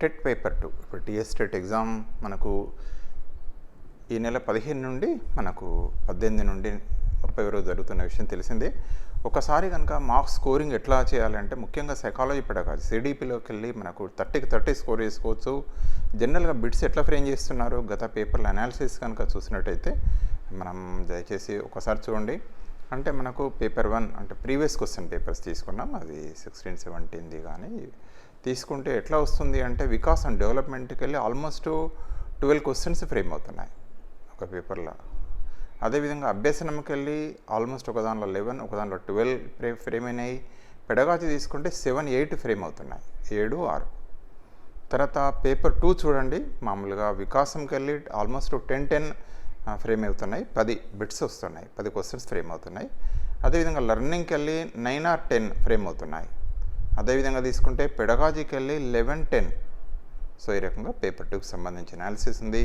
TET paper two. ఇప్పుడు TS TET exam మనకు ఈ నెల పదిహేను నుండి మనకు పద్దెనిమిది నుండి ముప్పై వరకు జరుగుతున్న విషయం తెలిసిందే. ఒకసారి కనుక మార్క్స్ స్కోరింగ్ ఎట్లా చేయాలంటే ముఖ్యంగా సైకాలజీ పడక సిడిపిలోకి వెళ్ళి మనకు థర్టీకి థర్టీ స్కోర్ చేసుకోవచ్చు. జనరల్గా బిట్స్ ఎట్లా ఫ్రేమ్ చేస్తున్నారు? గత పేపర్ల అనాలిసిస్ కనుక చూసినట్టయితే మనం దయచేసి ఒకసారి చూడండి. అంటే మనకు పేపర్ వన్ అంటే ప్రీవియస్ క్వశ్చన్ పేపర్స్ తీసుకున్నాం. అది సిక్స్టీన్ సెవెంటీన్ది కానీ తీసుకుంటే ఎట్లా వస్తుంది అంటే వికాస్ అండ్ డెవలప్మెంట్కి వెళ్ళి ఆల్మోస్ట్ ట్వెల్వ్ క్వశ్చన్స్ ఫ్రేమ్ అవుతున్నాయి ఒక పేపర్లో. అదేవిధంగా అభ్యసనంకి వెళ్ళి ఆల్మోస్ట్ ఒక దానిలో లెవెన్ ఒక దానిలో ట్వెల్వ్ ఫ్రే ఫ్రేమ్ అయినాయి. పెడగాచి తీసుకుంటే సెవెన్ ఎయిట్ ఫ్రేమ్ అవుతున్నాయి. ఏడు ఆరు. తర్వాత పేపర్ టూ చూడండి. మామూలుగా వికాసంకి వెళ్ళి ఆల్మోస్ట్ టెన్ టెన్ ఫ్రేమ్ అవుతున్నాయి. పది బిట్స్ వస్తున్నాయి. పది క్వశ్చన్స్ ఫ్రేమ్ అవుతున్నాయి. అదేవిధంగా లెర్నింగ్కి వెళ్ళి నైన్ ఆర్ టెన్ ఫ్రేమ్ అవుతున్నాయి. అదేవిధంగా తీసుకుంటే పెడగాజీకి వెళ్ళి లెవెన్ టెన్. సో ఈ రకంగా పేపర్ టూకి సంబంధించిన అనాలిసిస్ ఉంది.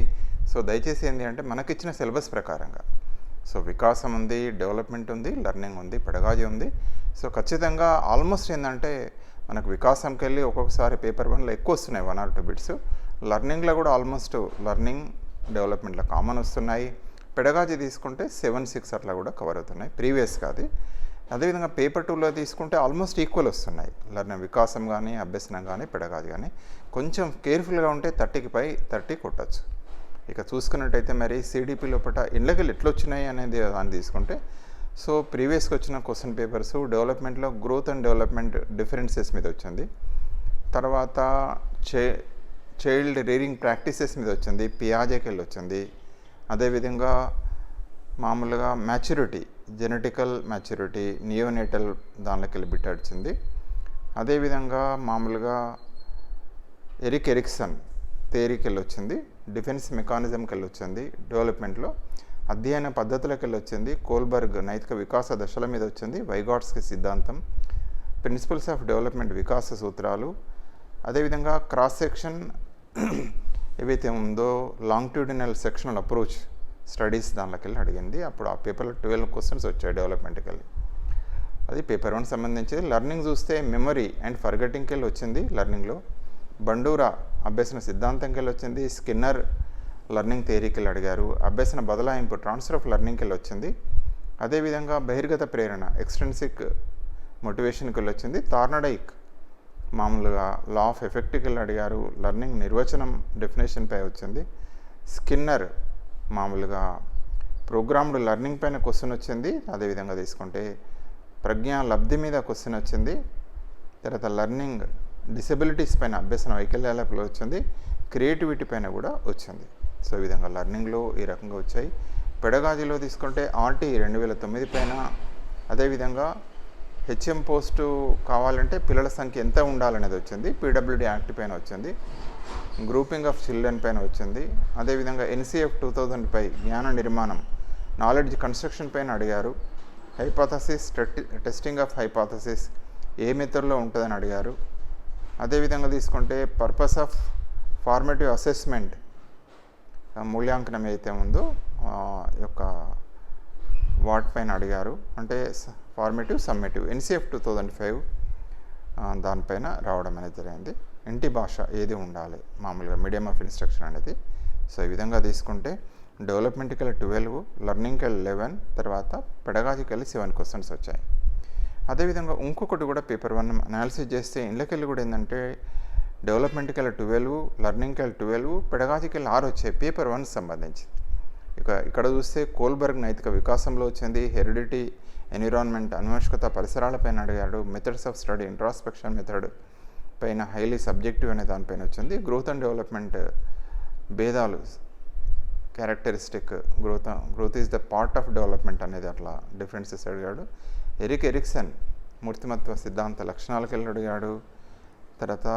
సో దయచేసి ఏంటి అంటే మనకిచ్చిన సిలబస్ ప్రకారంగా. సో వికాసం ఉంది డెవలప్మెంట్ ఉంది లెర్నింగ్ ఉంది పెడగాజీ ఉంది. సో ఖచ్చితంగా ఆల్మోస్ట్ ఏంటంటే మనకు వికాసంకి వెళ్ళి ఒక్కొక్కసారి పేపర్ వన్లో ఎక్కువ వస్తున్నాయి వన్ ఆర్ టూ బిట్స్ లెర్నింగ్లో కూడా ఆల్మోస్ట్ లెర్నింగ్ డెవలప్మెంట్లో కామన్ వస్తున్నాయి. పెడగాజీ తీసుకుంటే సెవెన్ సిక్స్ అట్లా కూడా కవర్ అవుతున్నాయి. ప్రీవియస్గా అది. అదేవిధంగా పేపర్ టూలో తీసుకుంటే ఆల్మోస్ట్ ఈక్వల్ వస్తున్నాయి. లర్నింగ్ వికాసం కానీ అభ్యసనం కానీ పెడగాది కానీ కొంచెం కేర్ఫుల్గా ఉంటే థర్టీకి పై థర్టీ కొట్టచ్చు. ఇక చూసుకున్నట్టయితే మరి సిడిపి లోపల ఇండ్లకెళ్ళి ఎట్లా వచ్చినాయి అనేది దాన్ని తీసుకుంటే సో ప్రీవియస్గా వచ్చిన క్వశ్చన్ పేపర్స్ డెవలప్మెంట్లో గ్రోత్ అండ్ డెవలప్మెంట్ డిఫరెన్సెస్ మీద వచ్చింది. తర్వాత చే చైల్డ్ రీడింగ్ ప్రాక్టీసెస్ మీద వచ్చింది పియాజేకెళ్ళి వచ్చింది అదేవిధంగా మామూలుగా మ్యాచ్యూరిటీ జెనెటికల్ మెచ్యూరిటీ నియోనేటల్ దానిలోకి వెళ్ళి బిట్టాడ్చింది అదేవిధంగా మామూలుగా ఎరిక్ ఎరిక్సన్ థేరీకి వెళ్ళొచ్చింది డిఫెన్స్ మెకానిజంకి వెళ్ళొచ్చింది డెవలప్మెంట్లో అధ్యయన పద్ధతులకు వెళ్ళొచ్చింది కోల్బర్గ్ నైతిక వికాస దశల మీద వచ్చింది వైగాట్స్కి సిద్ధాంతం ప్రిన్సిపల్స్ ఆఫ్ డెవలప్మెంట్ వికాస సూత్రాలు అదేవిధంగా క్రాస్ సెక్షన్ ఏవైతే ఉందో లాంగ్ట్యూడినల్ సెక్షనల్ అప్రోచ్ స్టడీస్ దానిలోకి వెళ్ళి అడిగింది. అప్పుడు ఆ పేపర్లో ట్వెల్వ్ క్వశ్చన్స్ వచ్చాయి డెవలప్మెంట్కి వెళ్ళి అది పేపర్ వన్ సంబంధించి లెర్నింగ్ చూస్తే మెమరీ అండ్ ఫర్గెటింగ్కి వెళ్ళి వచ్చింది లెర్నింగ్లో. బండూరా అభ్యసన సిద్ధాంతంకి వెళ్ళి వచ్చింది. స్కిన్నర్ లెర్నింగ్ థియరీకి వెళ్ళి అడిగారు. అభ్యసన బదలాయింపు ట్రాన్స్ఫర్ ఆఫ్ లెర్నింగ్కి వెళ్ళి వచ్చింది. అదేవిధంగా బహిర్గత ప్రేరణ ఎక్స్టెన్సిక్ మోటివేషన్కి వెళ్ళి వచ్చింది. తార్నడైక్ మామూలుగా లా ఆఫ్ ఎఫెక్ట్కి వెళ్ళి అడిగారు. లెర్నింగ్ నిర్వచనం డెఫినేషన్పై వచ్చింది. స్కిన్నర్ మామూలుగా ప్రోగ్రామ్డ్ లెర్నింగ్ పైన క్వశ్చన్ వచ్చింది అదేవిధంగా తీసుకుంటే ప్రజ్ఞా లబ్ధి మీద క్వశ్చన్ వచ్చింది తర్వాత లెర్నింగ్ డిసెబిలిటీస్ పైన అభ్యసన వైకల్యాలపై వచ్చింది క్రియేటివిటీ పైన కూడా వచ్చింది. సో ఈ విధంగా లెర్నింగ్లో ఈ రకంగా వచ్చాయి. పెడగాజీలో తీసుకుంటే ఆర్టీ రెండు వేల తొమ్మిది పైన అదేవిధంగా హెచ్ఎం పోస్టు కావాలంటే పిల్లల సంఖ్య ఎంత ఉండాలనేది వచ్చింది. పీడబ్ల్యూడి యాక్ట్ పైన వచ్చింది. గ్రూపింగ్ ఆఫ్ చిల్డ్రన్ పైన వచ్చింది. అదేవిధంగా ఎన్సీఎఫ్ టూ థౌజండ్ పై జ్ఞాన నిర్మాణం నాలెడ్జ్ కన్స్ట్రక్షన్ పైన అడిగారు. హైపాథసిస్ టెస్టింగ్ ఆఫ్ హైపాథసిస్ ఏ మెథడ్లో ఉంటుందని అడిగారు. అదేవిధంగా తీసుకుంటే పర్పస్ ఆఫ్ ఫార్మేటివ్ అసెస్మెంట్ మూల్యాంకనం ఏదైతే ఉందో వాటిపైన అడిగారు అంటే formative summative. NCF two thousand five దానిపైన రావడం అనేది జరిగింది. ఇంటి భాష ఏది ఉండాలి? మామూలుగా మీడియం ఆఫ్ ఇన్స్ట్రక్షన్ అనేది. సో ఈ విధంగా తీసుకుంటే డెవలప్మెంట్కి ట్వెల్వ్ లెర్నింగ్కి లెవెన్ తర్వాత పెడగాజికి వెళ్ళి సెవెన్ క్వశ్చన్స్ వచ్చాయి. అదేవిధంగా ఇంకొకటి కూడా పేపర్ వన్ అనాలిసిస్ చేస్తే ఇళ్ళకెళ్ళి కూడా ఏంటంటే డెవలప్మెంట్కి వెళ్ళి ట్వెల్వ్ లెర్నింగ్కి వెళ్ళి ట్వెల్వ్ పెడగాజికి వెళ్ళి ఆరు వచ్చాయి. పేపర్ వన్ సంబంధించి ఇక ఇక్కడ చూస్తే కోల్బర్గ్ నైతిక వికాసంలో వచ్చింది హెరిడిటీ ఎన్విరాన్మెంట్ అన్వేషకత పరిసరాలపైన అడిగాడు. Methods of study introspection method పైన హైలీ సబ్జెక్టివ్ అనే దానిపైన వచ్చింది. గ్రోత్ అండ్ డెవలప్మెంట్ భేదాలు characteristic growth growth is the part of development అనేది అట్లా డిఫరెన్సెస్ అడిగాడు. ఎరిక్ ఎరిక్సన్ మూర్తిమత్వ సిద్ధాంత లక్షణాలకు వెళ్ళి అడిగాడు. తర్వాత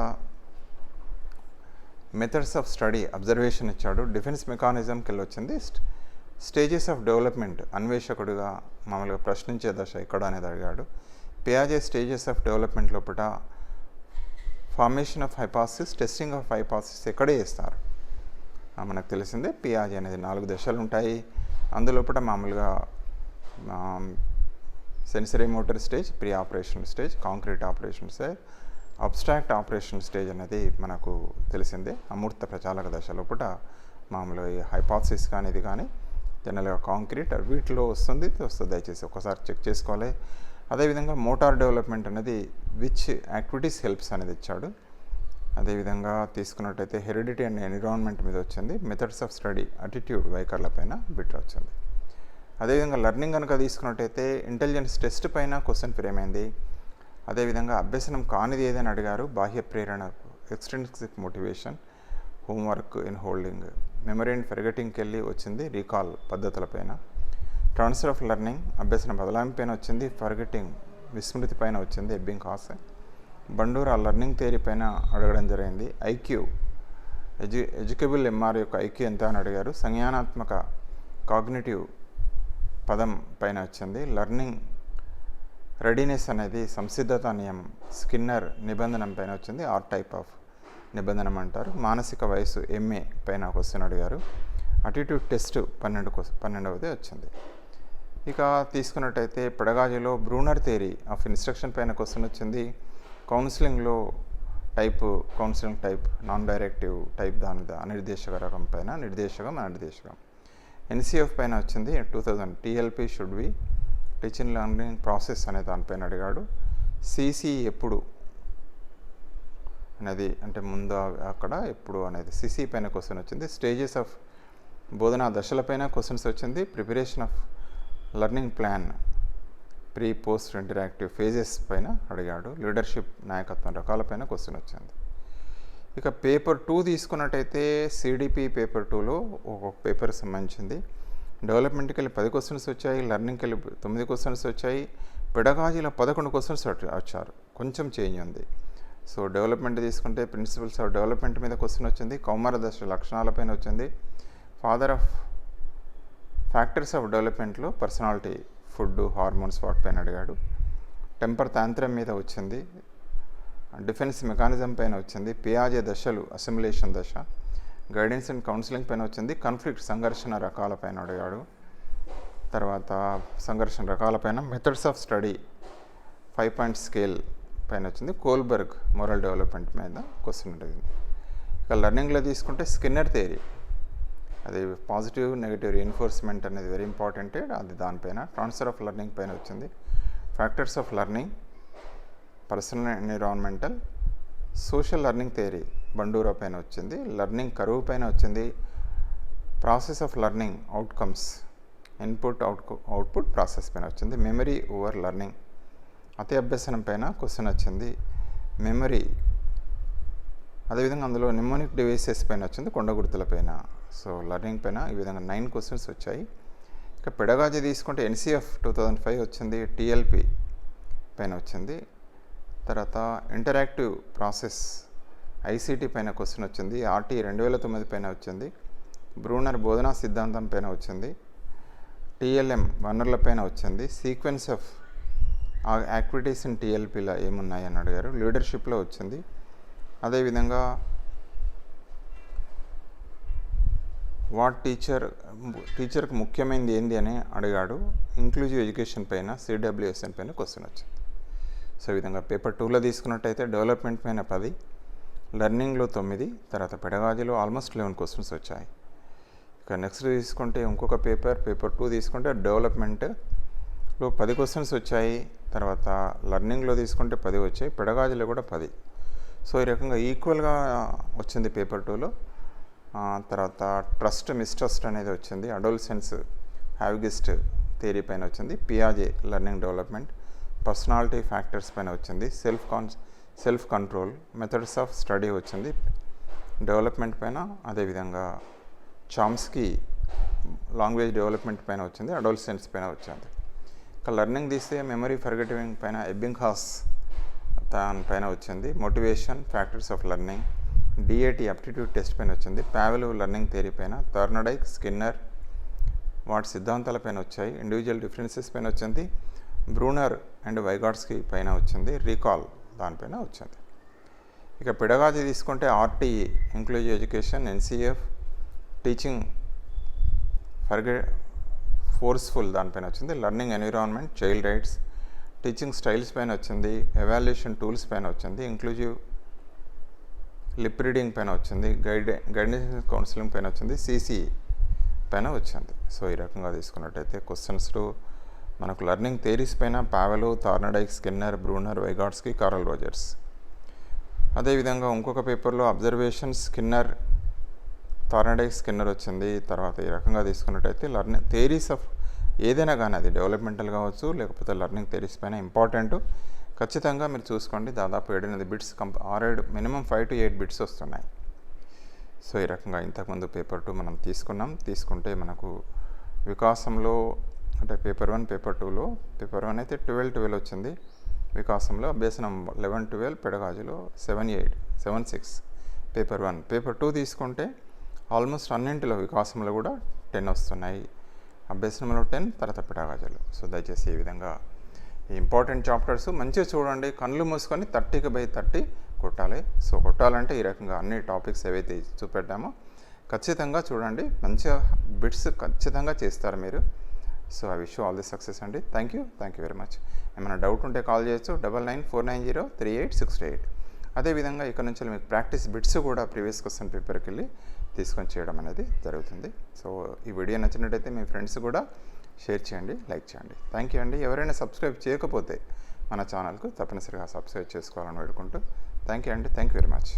మెథడ్స్ ఆఫ్ స్టడీ అబ్జర్వేషన్ ఇచ్చాడు. డిఫెన్స్ మెకానిజంకి వెళ్ళి వచ్చింది. స్టేజెస్ ఆఫ్ డెవలప్మెంట్ అన్వేషకుడుగా మామూలుగా ప్రశ్నించే దశ ఎక్కడ అనేది అడిగాడు. పియాజే స్టేజెస్ ఆఫ్ డెవలప్మెంట్ లోపల formation of hypothesis testing of hypothesis ఎక్కడే చేస్తారు? మనకు తెలిసిందే పియాజే అనేది నాలుగు దశలు ఉంటాయి. అందులోపల మామూలుగా sensory motor stage pre operation stage concrete operation stage abstract operation stage అనేది మనకు తెలిసిందే. అమూర్త ప్రచాలక దశ లోపల మామూలు ఈ హైపాసిస్ కానీ ఇది కానీ జనరల్గా కాంక్రీట్ వీటిలో వస్తుంది వస్తుంది. దయచేసి ఒకసారి చెక్ చేసుకోవాలి. అదేవిధంగా మోటార్ డెవలప్మెంట్ అనేది విచ్ యాక్టివిటీస్ హెల్ప్స్ అనేది ఇచ్చాడు. అదేవిధంగా తీసుకున్నట్టయితే హెరిడిటీ అండ్ ఎన్విరాన్మెంట్ మీద వచ్చింది. మెథడ్స్ ఆఫ్ స్టడీ అటిట్యూడ్ వైకర్ల పైన బిట్ వచ్చింది. అదేవిధంగా లెర్నింగ్ కనుక తీసుకున్నట్టయితే ఇంటెలిజెన్స్ టెస్ట్ పైన క్వశ్చన్ ఫ్రేమ్ అయింది. అదేవిధంగా అభ్యసనం కానిది ఏదని అడిగారు. బాహ్య ప్రేరణ extrinsic motivation homework in holding memory and ఫెర్గటింగ్కి వెళ్ళి వచ్చింది రీకాల్ పద్ధతులపైన ట్రాన్స్ఫర్ ఆఫ్ లెర్నింగ్ అభ్యసన బదలాయింపు పైన వచ్చింది ఫర్గెటింగ్ విస్మృతి పైన వచ్చింది ఎబ్బింగ్ కాస్. బండూరా ఆ లెర్నింగ్ థియరీ పైన అడగడం జరిగింది. ఐక్యూ ఎడ్యు ఎడ్యుకేబుల్ ఎంఆర్ యొక్క ఐక్యూ ఎంత అని అడిగారు. సంజ్ఞానాత్మక కాగ్నిటివ్ పదం పైన వచ్చింది. లెర్నింగ్ రెడీనెస్ అనేది సంసిద్ధత నియమం స్కిన్నర్ నిబంధన పైన వచ్చింది. ఆర్ టైప్ ఆఫ్ నిబంధన అంటారు మానసిక వయసు ఎంఏ పైన క్వశ్చన్ అడిగారు. అటిట్యూడ్ టెస్ట్ పన్నెండు పన్నెండవది వచ్చింది. ఇక తీసుకున్నట్టయితే పెడగాజీలో బ్రూనర్ థియరీ ఆఫ్ ఇన్స్ట్రక్షన్ పైన క్వశ్చన్ వచ్చింది. కౌన్సిలింగ్లో type counselling type non directive type దాని అనిర్దేశక రకం పైన నిర్దేశకం అనిర్దేశకం. ఎన్సీఎఫ్ పైన వచ్చింది. Two thousand TLP should be teaching learning process అనే దానిపైన అడిగాడు. సీసీ ఎప్పుడు అనేది అంటే ముందు అక్కడ ఎప్పుడు అనేది సిసి పైన క్వశ్చన్ వచ్చింది. స్టేజెస్ ఆఫ్ బోధనా దశలపైన క్వశ్చన్స్ వచ్చింది. Preparation of learning plan pre post interactive phases పైన అడిగాడు. లీడర్షిప్ నాయకత్వం రకాలపైన క్వశ్చన్ వచ్చింది. ఇక పేపర్ టూ తీసుకున్నట్టయితే సిడిపి పేపర్ టూలో ఒక పేపర్ సంబంధించింది. డెవలప్మెంట్కి వెళ్ళి పది క్వశ్చన్స్ వచ్చాయి. లెర్నింగ్కి వెళ్ళి తొమ్మిది క్వశ్చన్స్ వచ్చాయి. పెడగాజీలో పదకొండు క్వశ్చన్స్ వచ్చారు. కొంచెం చేంజ్ ఉంది. సో డెవలప్మెంట్ తీసుకుంటే ప్రిన్సిపల్స్ ఆఫ్ డెవలప్మెంట్ మీద క్వశ్చన్ వచ్చింది కౌమార దశ లక్షణాలపైన వచ్చింది. ఫాదర్ ఆఫ్ ఫ్యాక్టర్స్ ఆఫ్ డెవలప్మెంట్లో పర్సనాలిటీ ఫుడ్ హార్మోన్స్ వాటిపైన అడిగాడు. టెంపర్ తాంత్రం మీద వచ్చింది. డిఫెన్స్ మెకానిజం పైన వచ్చింది. పియాజే దశలు అసిమిలేషన్ దశ. గైడెన్స్ అండ్ కౌన్సిలింగ్ పైన వచ్చింది. కాన్ఫ్లిక్ట్ సంఘర్షణ రకాలపైన అడిగాడు. తర్వాత సంఘర్షణ రకాలపైన methods of study five point scale పైన వచ్చింది కోల్బర్గ్ మోరల్ డెవలప్మెంట్ మీద క్వశ్చన్ ఉంటుంది. ఇక లెర్నింగ్లో తీసుకుంటే స్కిన్నర్ థియరీ. అది పాజిటివ్ నెగిటివ్ రీఎన్ఫోర్స్మెంట్ అనేది వెరీ ఇంపార్టెంట్. అది దానిపైన ట్రాన్స్ఫర్ ఆఫ్ లెర్నింగ్ పైన వచ్చింది. Factors of learning personal environmental social learning theory Bandura పైన వచ్చింది. లెర్నింగ్ కరువు పైన వచ్చింది. Process of learning outcomes input out output process పైన వచ్చింది. Memory over learning. అతి అభ్యసనం పైన క్వశ్చన్ వచ్చింది. మెమరీ. అదేవిధంగా అందులో నిమోనిక్ డివైసెస్ పైన వచ్చింది కొండ గుర్తుల పైన. సో లర్నింగ్ పైన ఈ విధంగా నైన్ క్వశ్చన్స్ వచ్చాయి. ఇక పెడగాజీ తీసుకుంటే ఎన్సిఎఫ్ టూ థౌజండ్ ఫైవ్ వచ్చింది టిఎల్పి పైన వచ్చింది. తర్వాత ఇంటరాక్టివ్ ప్రాసెస్ ఐసీటీ పైన క్వశ్చన్ వచ్చింది ఆర్టీ రెండు వేల తొమ్మిది పైన వచ్చింది బ్రూనర్ బోధనా సిద్ధాంతం పైన వచ్చింది టీఎల్ఎం వనరుల పైన వచ్చింది సీక్వెన్స్ ఆఫ్ యాక్టివిటీస్ ఇన్ టీఎల్పీలో ఏమున్నాయి అని అడిగారు. లీడర్షిప్లో వచ్చింది. అదేవిధంగా వాట్ టీచర్ టీచర్కి ముఖ్యమైనది ఏంది అని అడిగాడు. ఇంక్లూజివ్ ఎడ్యుకేషన్ పైన సిడబ్ల్యూఎస్ఎన్ పైన క్వశ్చన్ వచ్చింది. సో ఈ విధంగా పేపర్ టూలో తీసుకున్నట్టయితే డెవలప్మెంట్ పైన పది లెర్నింగ్లో తొమ్మిది తర్వాత పెడగాజీలో ఆల్మోస్ట్ లెవెన్ క్వశ్చన్స్ వచ్చాయి. ఇక నెక్స్ట్ తీసుకుంటే ఇంకొక పేపర్ పేపర్ టూ తీసుకుంటే డెవలప్మెంట్లో పది క్వశ్చన్స్ వచ్చాయి. తర్వాత లర్నింగ్లో తీసుకుంటే పది వచ్చాయి పెడగాజీలో కూడా పది. సో ఈ రకంగా ఈక్వల్గా వచ్చింది పేపర్ టూలో. తర్వాత ట్రస్ట్ మిస్ట్రస్ట్ అనేది వచ్చింది. అడోల్సెన్స్ హ్యావిగిస్ట్ థియరీ పైన వచ్చింది. పియాజే లెర్నింగ్ డెవలప్మెంట్ పర్సనాలిటీ ఫ్యాక్టర్స్ పైన వచ్చింది. Self con self control methods of study వచ్చింది. డెవలప్మెంట్ పైన అదేవిధంగా చామ్స్కి లాంగ్వేజ్ డెవలప్మెంట్ పైన వచ్చింది. అడోల్సెన్స్ పైన వచ్చింది. లెర్నింగ్ తీస్తే మెమరీ ఫర్గెటింగ్ పైన ఎబ్బింగ్ హాస్ దానిపైన వచ్చింది. Motivation factors of learning DAT aptitude test పైన వచ్చింది. ప్యావెల్ లెర్నింగ్ థియరీ పైన థర్నడైక్ స్కిన్నర్ వాటి సిద్ధాంతాలపైన వచ్చాయి. ఇండివిజువల్ డిఫరెన్సెస్ పైన వచ్చింది. బ్రూనర్ అండ్ వైగాడ్స్కి పైన వచ్చింది. రీకాల్ దానిపైన వచ్చింది. ఇక పిడగాజీ తీసుకుంటే RTE inclusive education NCF teaching ఫర్గె forceful దానిపైన వచ్చింది. Learning environment child rights teaching styles పైన వచ్చింది. ఎవాల్యుయేషన్ టూల్స్ పైన వచ్చింది. ఇంక్లూజివ్ లిప్ రీడింగ్ పైన వచ్చింది. గైడ్ గైడెన్స్ కౌన్సిలింగ్ పైన వచ్చింది. సీసీ పైన వచ్చింది. సో ఈ రకంగా తీసుకున్నట్టయితే క్వశ్చన్స్లో మనకు లెర్నింగ్ థేరీస్ పైన Pavlov Thorndike Skinner Bruner Vygotsky Carl Rogers అదేవిధంగా ఇంకొక పేపర్లో అబ్జర్వేషన్ స్కిన్నర్ థార్నడైక్ స్కిన్నర్ వచ్చింది తర్వాత ఈ రకంగా తీసుకున్నట్టయితే లర్నింగ్ థేరీస్ ఆఫ్ ఏదైనా కానీ అది డెవలప్మెంటల్ కావచ్చు లేకపోతే లర్నింగ్ థేరీస్ పైన ఇంపార్టెంట్ ఖచ్చితంగా మీరు చూసుకోండి దాదాపు ఏడెనిమిది బిట్స్ కంప్ ఆరేడు minimum five to eight bits వస్తున్నాయి. సో ఈ రకంగా ఇంతకుముందు పేపర్ టూ మనం తీసుకున్నాం. తీసుకుంటే మనకు వికాసంలో అంటే పేపర్ వన్ పేపర్ టూలో పేపర్ వన్ అయితే ట్వెల్వ్ ట్వెల్వ్ వచ్చింది. వికాసంలో అభ్యసనం eleven twelve పెడగాజులో seven eight seven six paper one paper two తీసుకుంటే ఆల్మోస్ట్ అన్నింటిలో వికాసంలో కూడా టెన్ వస్తున్నాయి. అభ్యసనంలో టెన్ తర్వాత పెడగాజులు సో దయచేసి ఈ విధంగా ఇంపార్టెంట్ చాప్టర్స్ మంచిగా చూడండి. కళ్ళు మూసుకొని థర్టీకి బై థర్టీ కొట్టాలి. సో కొట్టాలంటే ఈ రకంగా అన్ని టాపిక్స్ ఏవైతే చూపెట్టామో ఖచ్చితంగా చూడండి. మంచిగా బిట్స్ ఖచ్చితంగా చేస్తారు మీరు. So I wish all the success అండి. Thank you. Thank you very much. ఏమైనా డౌట్ ఉంటే కాల్ చేయొచ్చు. Double nine four nine zero three eight six eight. అదేవిధంగా ఇక్కడ నుంచి మీకు ప్రాక్టీస్ బిట్స్ కూడా ప్రీవియస్ క్వశ్చన్ పేపర్కి వెళ్ళి తీసుకొని చేయడం అనేది జరుగుతుంది. సో ఈ వీడియో నచ్చినట్టయితే మీ ఫ్రెండ్స్ కూడా షేర్ చేయండి లైక్ చేయండి. థ్యాంక్ యూ అండి. ఎవరైనా సబ్స్క్రైబ్ చేయకపోతే మన ఛానల్కు తప్పనిసరిగా సబ్స్క్రైబ్ చేసుకోవాలని వేడుకుంటూ థ్యాంక్ యూ అండి. Thank you very much.